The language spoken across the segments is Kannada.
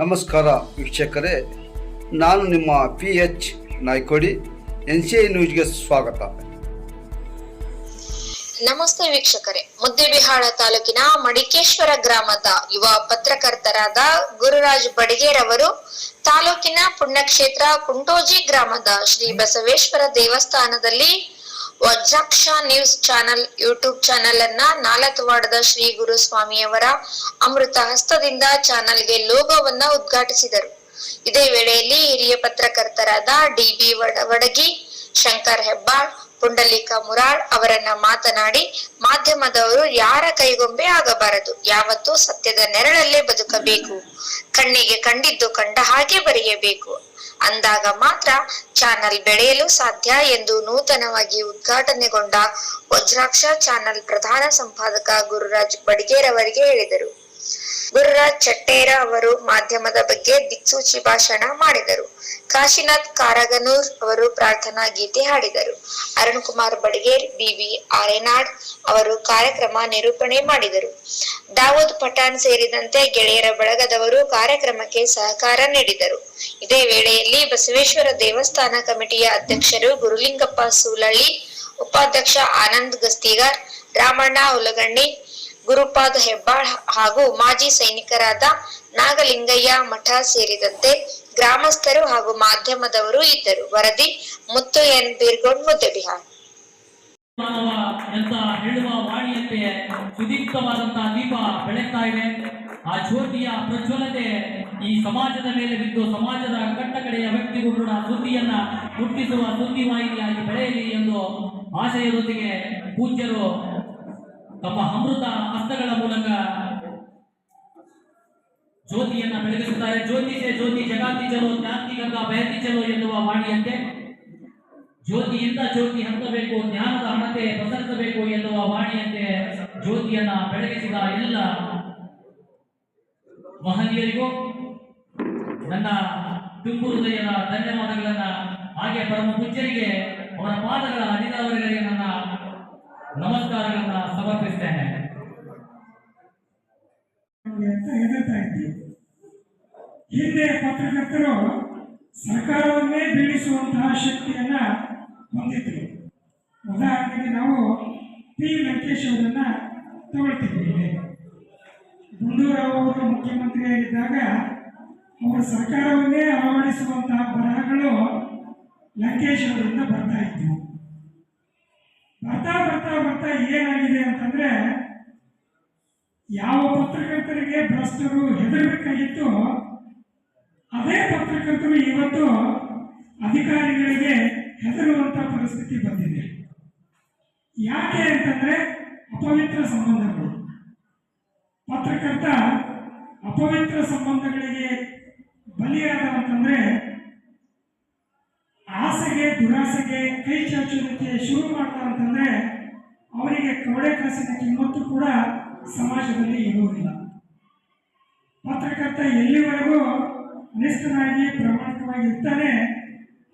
ನಮಸ್ಕಾರ ವೀಕ್ಷಕರೇ, ನಾನು ನಿಮ್ಮ P H Naykodi, N C I ನ್ಯೂಸ್ಗೆ ಸ್ವಾಗತ. ನಮಸ್ತೆ ವೀಕ್ಷಕರೇ, ಮುದ್ದೇಬಿಹಾಳ ತಾಲೂಕಿನ ಮಡಿಕೇಶ್ವರ ಗ್ರಾಮದ ಯುವ ಪತ್ರಕರ್ತರಾದ ಗುರುರಾಜ್ ಬಡಿಗೇರ್ ಅವರು ತಾಲೂಕಿನ ಪುಣ್ಯಕ್ಷೇತ್ರ ಕುಂಟೋಜಿ ಗ್ರಾಮದ ಶ್ರೀ ಬಸವೇಶ್ವರ ದೇವಸ್ಥಾನದಲ್ಲಿ Vajraksha news channel YouTube channel ಅನ್ನ ನಾಲತವಾಡದ ಶ್ರೀ ಗುರುಸ್ವಾಮಿಯವರ ಅಮೃತ ಹಸ್ತದಿಂದ ಚಾನೆಲ್ಗೆ ಲೋಗೋವನ್ನ ಉದ್ಘಾಟಿಸಿದರು. ಇದೇ ವೇಳೆಯಲ್ಲಿ ಹಿರಿಯ ಪತ್ರಕರ್ತರಾದ ಡಿ ಬಿ ವಡಗಿ, ಶಂಕರ್ ಹೆಬ್ಬಾಳ್, ಪುಂಡಲೀಕ ಮುರಾಳ್ ಅವರನ್ನ ಮಾತನಾಡಿ, ಮಾಧ್ಯಮದವರು ಯಾರ ಕೈಗೊಂಬೆ ಆಗಬಾರದು, ಯಾವತ್ತೂ ಸತ್ಯದ ನೆರಳಲ್ಲೇ ಬದುಕಬೇಕು, ಕಣ್ಣಿಗೆ ಕಂಡಿದ್ದು ಕಂಡ ಹಾಗೆ ಬರೆಯಬೇಕು ಅಂದಾಗ ಮಾತ್ರ ಚಾನಲ್ ಬೆಳೆಯಲು ಸಾಧ್ಯ ಎಂದು ನೂತನವಾಗಿ ಉದ್ಘಾಟನೆಗೊಂಡ ವಜ್ರಾಕ್ಷ ಚಾನಲ್ ಪ್ರಧಾನ ಸಂಪಾದಕ ಗುರುರಾಜ್ ಬಡಿಗೇರ್ ಅವರಿಗೆ ಹೇಳಿದರು. ಗುರುರಾಜ್ ಚಟ್ಟೇರ ಅವರು ಮಾಧ್ಯಮದ ಬಗ್ಗೆ ದಿಕ್ಸೂಚಿ ಭಾಷಣ ಮಾಡಿದರು. ಕಾಶಿನಾಥ್ ಕಾರಗನೂರ್ ಅವರು ಪ್ರಾರ್ಥನಾ ಗೀತೆ ಹಾಡಿದರು. ಅರುಣ್ ಕುಮಾರ್ ಬಡಿಗೇರ್, ಬಿವಿ ಆರೆನಾಡ್ ಅವರು ಕಾರ್ಯಕ್ರಮ ನಿರೂಪಣೆ ಮಾಡಿದರು. ದಾವೂದ್ ಪಠಾಣ್ ಸೇರಿದಂತೆ ಗೆಳೆಯರ ಬಳಗದವರು ಕಾರ್ಯಕ್ರಮಕ್ಕೆ ಸಹಕಾರ ನೀಡಿದರು. ಇದೇ ವೇಳೆಯಲ್ಲಿ ಬಸವೇಶ್ವರ ದೇವಸ್ಥಾನ ಕಮಿಟಿಯ ಅಧ್ಯಕ್ಷರು ಗುರುಲಿಂಗಪ್ಪ ಸೂಲಳ್ಳಿ, ಉಪಾಧ್ಯಕ್ಷ ಆನಂದ್ ಗಸ್ತಿಗಾರ್, ರಾಮಣ್ಣ ಉಲಗಣ್ಣಿ ಗುರುಪಾದ ಹೆಬ್ಬಾಳ್ ಹಾಗೂ ಮಾಜಿ ಸೈನಿಕರಾದ ನಾಗಲಿಂಗಯ್ಯ ಮಠ ಸೇರಿದಂತೆ ಗ್ರಾಮಸ್ಥರು ಹಾಗೂ ಮಾಧ್ಯಮದವರು ಇದ್ದರು. ವರದಿ, ಮುತ್ತು ಎನ್. ಬೀರ್ಗೋಡ್ ಮುದ್ದೆಬಿಹಾರ್ ಬಿಹಾರ್. ಎಂತ ಹೇಳುವ ವಾಣಿಯಂತೆ ಸುದೀಪ್ತವಾದಂತಹ ದೀಪ ಬೆಳಗ್ತಾ ಆ ಜ್ಯೋತಿಯ ಪ್ರಜ್ವಲತೆ ಈ ಸಮಾಜದ ಮೇಲೆ ಬಿದ್ದು ಸಮಾಜದ ಕಟ್ಟ ಕಡೆಯ ವ್ಯಕ್ತಿಗೂ ಕೂಡ ಸುದ್ದಿಯನ್ನ ಹುಟ್ಟಿಸುವ ಸುದ್ದಿ ವಾಹಿನಿಯಾಗಿ ಬೆಳೆಯಲಿ ಎಂದು ಆಶಯದೊಂದಿಗೆ ಪೂಜ್ಯರು ತಮ್ಮ ಅಮೃತ ಹಸ್ತಗಳ ಮೂಲಕ ಜ್ಯೋತಿಯನ್ನ ಬೆಳಗಿಸುತ್ತಾರೆ. ಜ್ಯೋತಿಷೆ ಜ್ಯೋತಿ ಜಗಾತಿ ಚಲೋ ಜ್ಞಾತಿ ಗಂಗಾ ಬಯತಿ ಚಲೋ ಎನ್ನುವ ವಾಣಿಯಂತೆ ಜ್ಯೋತಿಯಿಂದ ಜ್ಯೋತಿ ಹತ್ತಬೇಕು ಜ್ಞಾನದ ಹಣತೆ ಪ್ರಸರಿಸಬೇಕು ಎನ್ನುವ ವಾಣಿಯಂತೆ ಜ್ಯೋತಿಯನ್ನ ಬೆಳಗಿಸಿದ ಎಲ್ಲ ಮಹನೀಯರಿಗೂ ನನ್ನ ತುಂಬು ಹೃದಯದ ಧನ್ಯವಾದಗಳನ್ನ, ಹಾಗೆ ಪರಮ ಪೂಜ್ಯರಿಗೆ, ಅವರ ಪಾದಗಳ ಅನಿದವರಿಗೆ ನನ್ನ ನಮಸ್ಕಾರಗಳನ್ನ ಸಮರ್ಪಿಸ್ತೇನೆ. ಹಿಂದೆ ಪತ್ರಕರ್ತರು ಸರ್ಕಾರವನ್ನೇ ಬೀಳಿಸುವಂತಹ ಶಕ್ತಿಯನ್ನ ಹೊಂದಿದ್ರು. ಉದಾಹರಣೆಗೆ ನಾವು ಪಿ ಲಂಕೇಶ್ ಅವರನ್ನ ತಗೊಳ್ತಿದ್ದೇವೆ. ಗುಂಡೂರಾವ್ ಅವರು ಮುಖ್ಯಮಂತ್ರಿಯಾಗಿದ್ದಾಗ ಅವರ ಸರ್ಕಾರವನ್ನೇ ಅಳವಡಿಸುವಂತಹ ಬರಹಗಳು ಲಂಕೇಶ್ ಅವರಿಂದ ಬರ್ತಾ ಇದ್ವು. ಬರ್ತಾ ಏನಾಗಿದೆ ಅಂತಂದ್ರೆ ಯಾವ ಪತ್ರಕರ್ತರಿಗೆ ಭ್ರಷ್ಟರು ಹೆದರಬೇಕಾಗಿತ್ತು ಅದೇ ಪತ್ರಕರ್ತರು ಇವತ್ತು ಅಧಿಕಾರಿಗಳಿಗೆ ಹೆದರುವಂತ ಪರಿಸ್ಥಿತಿ ಬಂದಿದೆ. ಯಾಕೆ ಅಂತಂದ್ರೆ ಅಪವಿತ್ರ ಸಂಬಂಧಗಳು. ಪತ್ರಕರ್ತ ಅಪವಿತ್ರ ಸಂಬಂಧಗಳಿಗೆ ಬಲಿಯಾದ ಅಂತಂದ್ರೆ ಆಸೆಗೆ ದುರಾಸೆಗೆ ಕೈ ಚಾಚುವುದಕ್ಕೆ ಶುರು ಮಾಡ್ತಾ ಅಂತಂದ್ರೆ ಅವರಿಗೆ ಕವಡೆ ಕಾಸಿನ ಕಿಮ್ಮತ್ತು ಕೂಡ ಸಮಾಜದಲ್ಲಿ ಇರುವುದಿಲ್ಲ. ಪತ್ರಕರ್ತ ಎಲ್ಲಿವರೆಗೂ ನಿಷ್ಠನಾಗಿ ಪ್ರಾಮಾಣಿಕವಾಗಿ ಇರ್ತಾನೆ,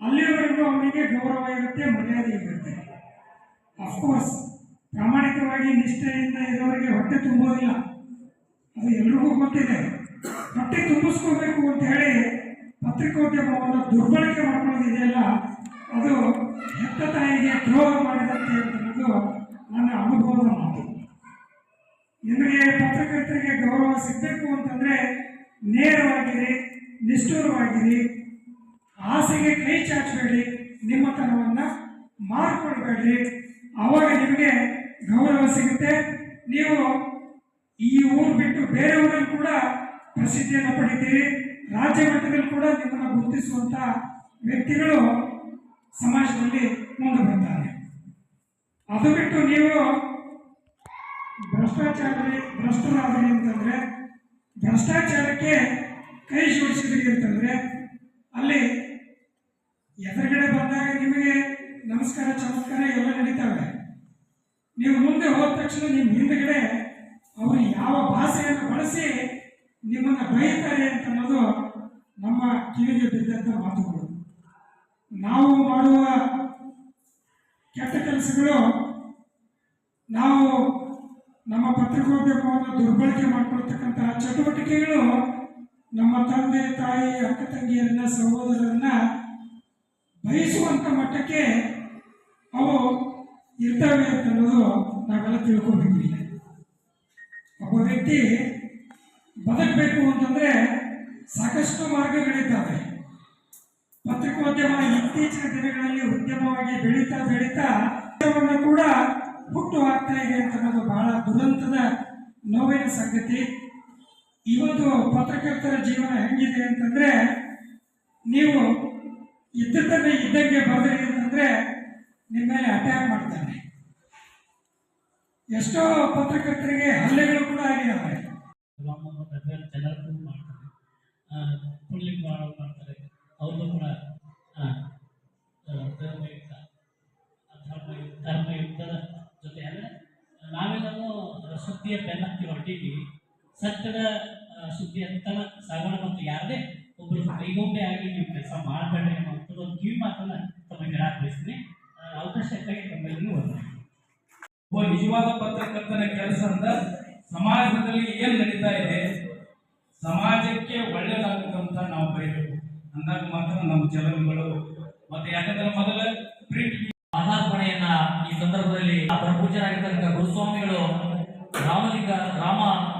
ಅಲ್ಲಿವರೆಗೂ ಅವನಿಗೆ ಗೌರವ ಇರುತ್ತೆ, ಮರ್ಯಾದೆ ಇರುತ್ತೆ. ಅಫ್ಕೋರ್ಸ್ ಪ್ರಾಮಾಣಿಕವಾಗಿ ನಿಷ್ಠೆಯಿಂದ ಇರೋರಿಗೆ ಹೊಟ್ಟೆ ತುಂಬೋದಿಲ್ಲ. ಅದು ಎಲ್ರಿಗೂ ಗೊತ್ತಿದೆ. ಹೊಟ್ಟೆ ತುಂಬಿಸ್ಕೋಬೇಕು ಅಂತ ಹೇಳಿ ಪತ್ರಿಕೋದ್ಯಮವನ್ನು ದುರ್ಬಳಕೆ ಮಾಡ್ಕೊಳ್ಳೋದಿದೆಯಲ್ಲ, ಅದು ಹೆತ್ತ ತಾಯಿಗೆ ದ್ರೋಹ ಮಾಡಿದಂತೆ ಅನ್ನೋದು ನನ್ನ ಅನುಭವದ ಮಾತು. ನಿಮಗೆ ಪತ್ರಕರ್ತರಿಗೆ ಗೌರವ ಸಿಗಬೇಕು ಅಂತಂದ್ರೆ ನೇರವಾಗಿರಿ, ನಿಷ್ಠುರವಾಗಿರಿ, ಆಸೆಗೆ ಕೈ ಚಾಚಬೇಡಿ, ನಿಮ್ಮತನವನ್ನು ಮಾರ್ಕೊಳ್ಬೇಡ್ರಿ ಅವಾಗ ನಿಮಗೆ ಗೌರವ ಸಿಗುತ್ತೆ. ನೀವು ಈ ಊರು ಬಿಟ್ಟು ಬೇರೆ ಊರಲ್ಲಿ ಕೂಡ ಪ್ರಸಿದ್ಧಿಯನ್ನು ಪಡಿತೀರಿ. ರಾಜ್ಯ ಮಟ್ಟದಲ್ಲಿ ಕೂಡ ನಿಮ್ಮನ್ನು ಗುರುತಿಸುವಂಥ ವ್ಯಕ್ತಿಗಳು ಸಮಾಜದಲ್ಲಿ ಮುಂದೆ ಬರ್ತಾರೆ. ಅದು ಬಿಟ್ಟು ನೀವು ಭ್ರಷ್ಟಾಚಾರದಲ್ಲಿ ಭ್ರಷ್ಟರಾದ್ರಿ ಅಂತಂದ್ರೆ, ಭ್ರಷ್ಟಾಚಾರಕ್ಕೆ ಕೈ ಜೋಡಿಸಿದ್ರಿ ಅಂತಂದ್ರೆ, ಅಲ್ಲಿ ಎದುರುಗಡೆ ಬಂದಾಗ ನಿಮಗೆ ನಮಸ್ಕಾರ, ಚಮತ್ಕಾರ ಎಲ್ಲ ನಡೀತಾವೆ. ನೀವು ಮುಂದೆ ಹೋದ ತಕ್ಷಣ ನಿಮ್ಮ ಹಿಂದ್ಗಡೆ ಅವರು ಯಾವ ಭಾಷೆಯನ್ನು ಬಳಸಿ ನಿಮ್ಮನ್ನು ಬೈತಾರೆ ಅಂತ ಅನ್ನೋದು ನಮ್ಮ ಕಿವಿಗೆ ಬಿದ್ದಂಥ ಮಾತುಗಳು. ನಾವು ಮಾಡುವ ಕೆಟ್ಟ ಕೆಲಸಗಳು ನಾವು ನಮ್ಮ ಪತ್ರಿಕೋದ್ಯಮವನ್ನು ದುರ್ಬಳಕೆ ಮಾಡ್ಕೊಳ್ತಕ್ಕಂತಹ ಚಟುವಟಿಕೆಗಳು ನಮ್ಮ ತಂದೆ, ತಾಯಿ, ಅಕ್ಕ ತಂಗಿಯರನ್ನ, ಸಹೋದರರನ್ನ ಬಯಸುವಂಥ ಮಟ್ಟಕ್ಕೆ ಅವು ಇರ್ತವೆ ಅಂತ ಅನ್ನೋದು ನಾವೆಲ್ಲ ತಿಳ್ಕೊಂಡಿದ್ದೀವಿ ಒಬ್ಬ ವ್ಯಕ್ತಿ ಬದುಕಬೇಕು ಅಂತಂದ್ರೆ ಸಾಕಷ್ಟು ಮಾರ್ಗಗಳಿದ್ದಾವೆ. ಪತ್ರಿಕೋದ್ಯಮ ಇತ್ತೀಚಿನ ದಿನಗಳಲ್ಲಿ ಉದ್ಯಮವಾಗಿ ಬೆಳೀತಾ ಬೆಳೀತಾ ಉದ್ಯಮವನ್ನು ಕೂಡ ಹುಟ್ಟು ಹಾಕ್ತಾ ಇದೆ ಅಂತ ಅನ್ನೋದು ಬಹಳ ದುರಂತದ ನೋವಿನ ಸಂಗತಿ. ಇವತ್ತು ಪತ್ರಕರ್ತರ ಜೀವನ ಹೆಂಗಿದೆ ಅಂತಂದ್ರೆ, ನೀವು ಇದ್ದದ್ದನ್ನೇ ಇದ್ದಂಗೆ ಬರೆದ್ರಿ ಅಂತಂದ್ರೆ ನಿಮ್ಮ ಮೇಲೆ ಅಟ್ಯಾಕ್ ಮಾಡ್ತಾರೆ. ಎಷ್ಟೋ ಪತ್ರಕರ್ತರಿಗೆ ಹಲ್ಲೆಗಳು ಕೂಡ ಸುದ್ದಿಯ ಬೆನ್ನತ್ತಿ ಹೊರಟಿದ್ದೀವಿ ಸತ್ಯದ ಸುದ್ದಿ ಅಂತ ಸಾಗೋಣ ಮತ್ತು ಯಾರದೇ ಒಬ್ಬರು ಕೈಗೊಂಬೆ ಆಗಿ ನೀವು ಕೆಲಸ ಮಾಡಬೇಡ್ರಿ ಅನ್ನೋಂಥದ್ದು ಒಂದು ಕಿವಿ ಮಾತನ್ನ ತಮಗೆ ನಿರಾಕರಿಸ್ತೀನಿ. ಬಯಸ್ತೀನಿ ಅವಕಾಶಕ್ಕಾಗಿ ತಮ್ಮೆಲ್ಲರಿಗೂ ವಂದನೆ ಒಬ್ಬ ನಿಜವಾದ ಪತ್ರಕರ್ತನ ಕೆಲಸ ಅಂತ ಸಮಾಜದಲ್ಲಿ ಏನ್ ನಡೀತಾ ಇದೆ? ಸಮಾಜಕ್ಕೆ ಒಳ್ಳೇದಾಗಬೇಕಂತ ನಾವು ಬರೀಬೇಕು. ಅಂದಾಗ ಮಾತ್ರ ನಮ್ಮ ಚಲನಗಳು ಮತ್ತೆ ಯಾಕಂದ್ರೆ ಮೊದಲ ಪ್ರಿಂಟ್ ಆಧಾರ್ಪಣೆಯನ್ನ ಈ ಸಂದರ್ಭದಲ್ಲಿ ಪ್ರಪೂಜರಾಗಿರ್ತಕ್ಕಂಥ ಗುರುಸ್ವಾಮಿಗಳು 然后那个，然后。